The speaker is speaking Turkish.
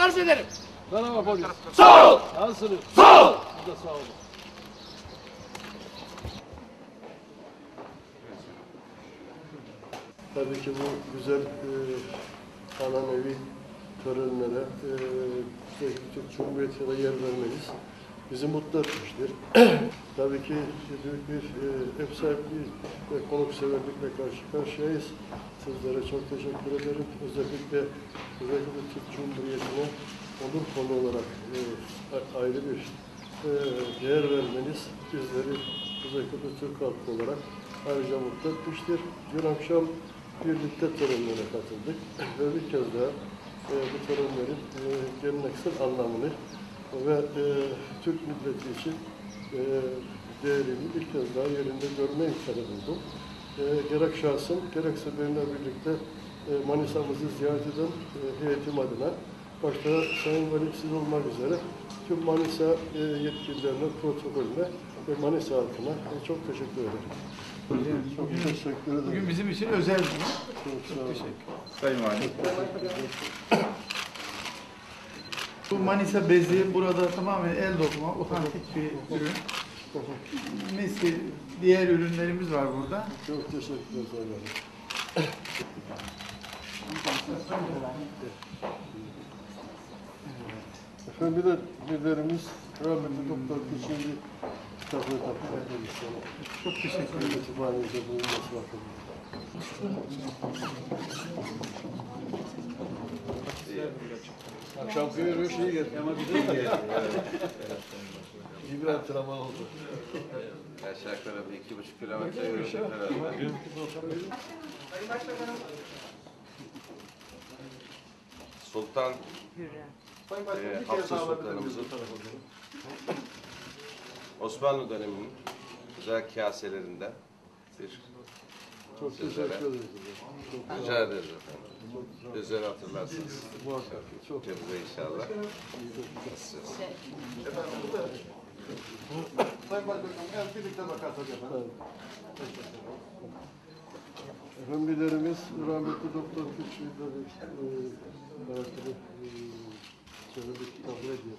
arz ederim. Merhaba polis. Sağ ol. Nasılsınız? Sağ ol. Siz de sağ olun. Tabii ki bu güzel e, ananevi törenlere e, Türk Cumhuriyeti'ne yer vermeniz bizi mutlu etmiştir. Tabii ki büyük bir e, ev sahipliği ve konukseverlikle karşı karşıyayız. Sizlere çok teşekkür ederim. Özellikle özellikle Türk Cumhuriyeti'ne onur konu olarak e, ayrı bir e, değer vermeniz bizleri özellikle Türk halkı olarak ayrıca mutlu etmiştir. Dün akşam birlikte törenlere katıldık ve bir kez daha e, bu törenlerin e, geleneksel anlamını ve e, Türk milleti için e, değerini ilk kez daha yerinde görme imkanı buldum. E, gerek şahsım gerekse benimle birlikte e, Manisa'mızı ziyaret eden e, heyetim adına başta Sayın Valim siz olmak üzere tüm Manisa e, yetkililerine, protokolüne ve Manisa halkına e, çok teşekkür ederim. Çok teşekkür ederim. Bugün bizim için özel bir gün. Çok sağ olun. Sayın Valim. Bu Manisa bezi burada tamamen el dokuma, otantik bir ürün. Miski diğer ürünlerimiz var burada. Çok teşekkür ederim. Efendim bir de liderimiz rahmetli Doktor Küçüğü kitabını takdim ederiz. Çok teşekkür ederim. Kütüphanemize bulunması bakımından. Şampiyon yürüyüş iyi geldi ama bir de İyi bir antrenman oldu. Aşağı yukarı bir iki buçuk kilometre yürüdük herhalde. Sultan e, Hafsa Sultanımızın Osmanlı döneminin güzel kaselerinden bir Çok teşekkür ederiz. Çok rica ederiz efendim. Bizleri hatırlarsınız. muhakkak. Çok Cebide inşallah. Sayın Başbakanım en birlikte bakarsak efendim. Efendim liderimiz rahmetli Doktor bir e, karakteri e, şöyle bir kitabı hediye.